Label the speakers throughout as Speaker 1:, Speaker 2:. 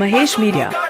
Speaker 1: Mahesh Media.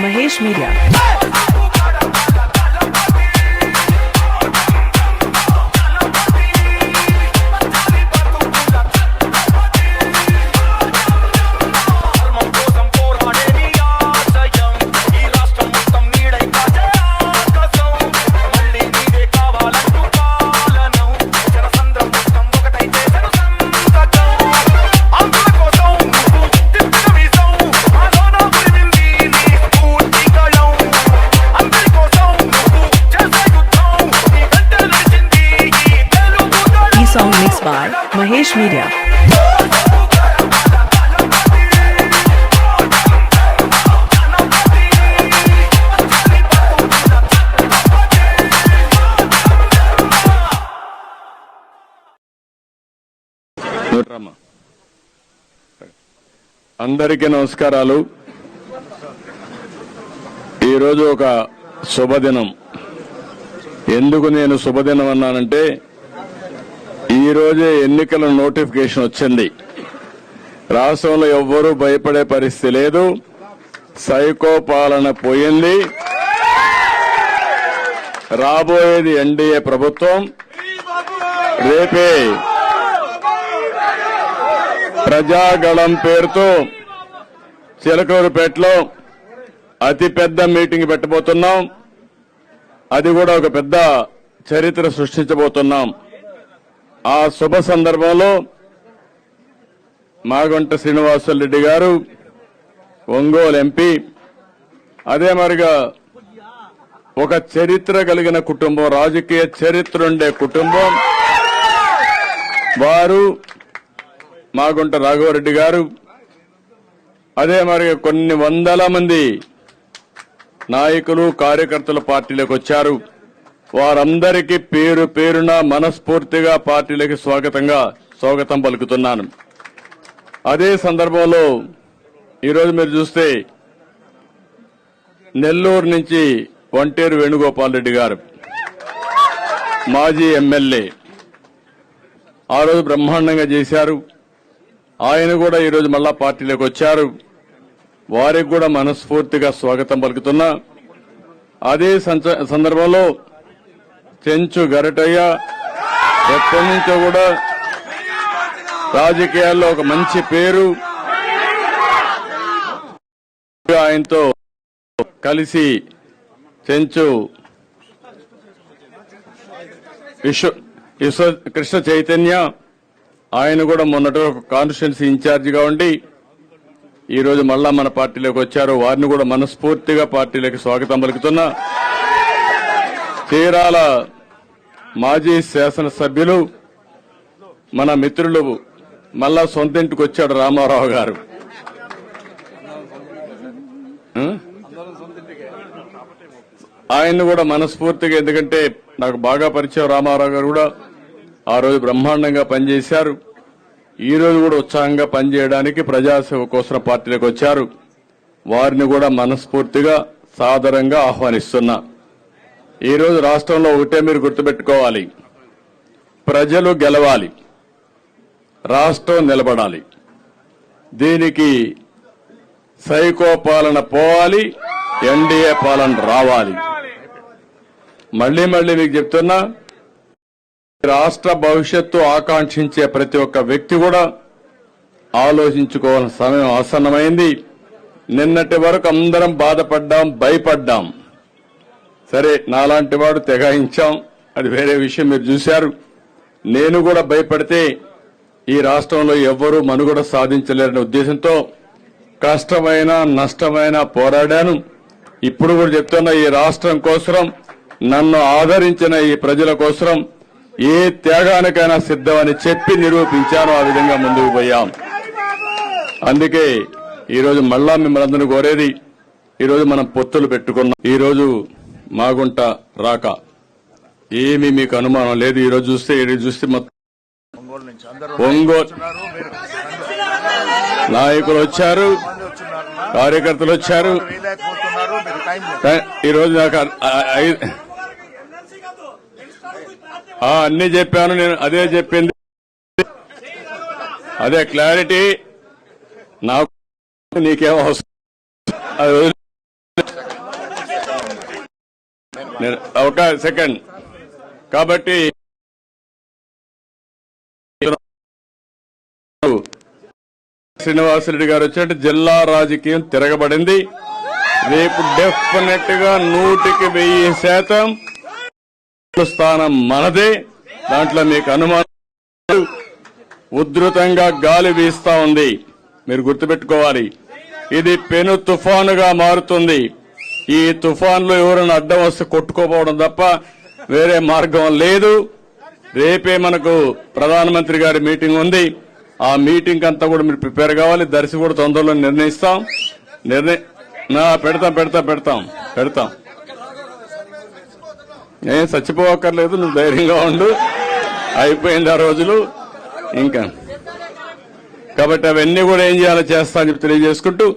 Speaker 1: Mahesh Media. Mahesh Media.
Speaker 2: అందరికీ నమస్కారాలు. ఈరోజు ఒక శుభదినం. ఎందుకు నేను శుభదినం అన్నానంటే ఈరోజే ఎన్నికల నోటిఫికేషన్ వచ్చింది. రాష్ట్రంలో ఎవ్వరూ భయపడే పరిస్థితి లేదు. సైకో పాలన పోయింది. రాబోయేది ఎన్డీఏ ప్రభుత్వం. రేపే ప్రజాగళం పేరుతో చిలకూరుపేటలో అతిపెద్ద మీటింగ్ పెట్టబోతున్నాం. అది కూడా ఒక పెద్ద చరిత్ర సృష్టించబోతున్నాం. ఆ శుభ సందర్భంలో మాగుంట శ్రీనివాసరెడ్డి గారు ఒంగోలు ఎంపీ. అదే మరిగా ఒక చరిత్ర కలిగిన కుటుంబం రాజకీయ చరిత్ర ఉండే కుటుంబం. వారు మాగుంట రాఘవరెడ్డి గారు. అదే మరి కొన్ని వందల మంది నాయకులు కార్యకర్తలు పార్టీలోకి వచ్చారు. వారందరికీ పేరు పేరున మనస్ఫూర్తిగా పార్టీలకు స్వాగతంగా స్వాగతం పలుకుతున్నాను. అదే సందర్భంలో ఈరోజు మీరు చూస్తే నెల్లూరు నుంచి వంటేరు వేణుగోపాల్ రెడ్డి గారు మాజీ ఎమ్మెల్యే. ఆ రోజు బ్రహ్మాండంగా చేశారు. ఆయన కూడా ఈరోజు మళ్ళా పార్టీలోకి వచ్చారు. వారికి కూడా మనస్ఫూర్తిగా స్వాగతం పలుకుతున్నా. అదే సందర్భంలో చెంచు గరటయ్య ఎప్పటి నుంచో కూడా రాజకీయాల్లో ఒక మంచి పేరు ఆయనతో కలిసి చెంచు విశ్వ విశ్వ కృష్ణ చైతన్య ఆయన కూడా మొన్నటి ఒక కాన్స్టిట్యున్సీ ఇన్ఛార్జిగా ఉండి ఈ రోజు మళ్ళా మన పార్టీలోకి వచ్చారు. వారిని కూడా మనస్ఫూర్తిగా పార్టీలోకి స్వాగతం పలుకుతున్నా. చీరాల మాజీ శాసనసభ్యులు మన మిత్రులు మళ్ళా సొంత ఇంటికి వచ్చాడు రామారావు గారు. ఆయన్ని కూడా మనస్ఫూర్తిగా ఎందుకంటే నాకు బాగా పరిచయం రామారావు గారు కూడా ఆ రోజు బ్రహ్మాండంగా పనిచేశారు. ఈ రోజు కూడా ఉత్సాహంగా పనిచేయడానికి ప్రజాసేవ కోసం పార్టీలోకి వచ్చారు. వారిని కూడా మనస్ఫూర్తిగా సాదరంగా ఆహ్వానిస్తున్నా. ఈ రోజు రాష్ట్రంలో ఒకటే మీరు గుర్తుపెట్టుకోవాలి. ప్రజలు గెలవాలి. రాష్ట్రం నిలబడాలి. దీనికి సైకో పాలన పోవాలి ఎన్డీఏ పాలన రావాలి. మళ్ళీ మళ్ళీ మీకు చెప్తున్నా రాష్ట్ర భవిష్యత్తు ఆకాంక్షించే ప్రతి ఒక్క వ్యక్తి కూడా ఆలోచించుకోవాల్సిన సమయం ఆసన్నమైంది. నిన్నటి వరకు అందరం బాధపడ్డాం భయపడ్డాం. సరే నాలాంటి వాడు తెగాయించాం. అది వేరే విషయం మీరు చూశారు. నేను కూడా భయపడితే ఈ రాష్ట్రంలో ఎవ్వరూ మనుగడ సాధించలేరనే ఉద్దేశంతో కష్టమైన నష్టమైన పోరాడాను. ఇప్పుడు కూడా చెప్తున్నా ఈ రాష్ట్రం కోసరం నన్ను ఆదరించిన ఈ ప్రజల కోసరం ఏ త్యాగానికైనా సిద్ధమని చెప్పి నిరూపించాను ఆ విధంగా ముందుకు పోయాం. అందుకే ఈరోజు మళ్ళా మిమ్మల్ని అందరూ కోరేది ఈరోజు మనం పొత్తులు పెట్టుకున్నాం. ఈరోజు మాగుంట రాక. ఏమీ మీకు అనుమానం లేదు. ఈరోజు చూస్తే ఈరోజు చూస్తే మొత్తం ఒంగోలు నాయకులు వచ్చారు. కార్యకర్తలు వచ్చారు. ఈరోజు నాకు అన్ని చెప్పాను. నేను అదే చెప్పింది. అదే క్లారిటీ. నాకు నీకేం అవసరం అది వదిలే. నేను ఒక సెకండ్. కాబట్టి శ్రీనివాసరెడ్డి గారు వచ్చినట్టు జిల్లా రాజకీయం తిరగబడింది. రేపు డెఫినెట్గా నూటికి వెయ్యి శాతం స్థానం మనదే. దాంట్లో మీకు అనుమానం ఉధృతంగా గాలి వీస్తా ఉంది. మీరు గుర్తుపెట్టుకోవాలి. ఇది పెను తుఫానుగా మారుతుంది. ఈ తుఫాన్లో ఎవరైనా అడ్డం వస్తే కొట్టుకోపోవడం తప్ప వేరే మార్గం లేదు. రేపే మనకు ప్రధానమంత్రి గారి మీటింగ్ ఉంది. ఆ మీటింగ్ అంతా కూడా మీరు ప్రిపేర్ కావాలి. దర్శి కూడా తొందరలో నిర్ణయిస్తాం. నిర్ణయ నా పెడతాం పెడతాం పెడతాం పెడతాం. ఏం చచ్చిపోవక్కర్లేదు నువ్వు ధైర్యంగా ఉండు. అయిపోయింది ఆ రోజులు. ఇంకా. కాబట్టి అవన్నీ కూడా ఏం చేయాలో చేస్తా అని చెప్పి తెలియజేసుకుంటూ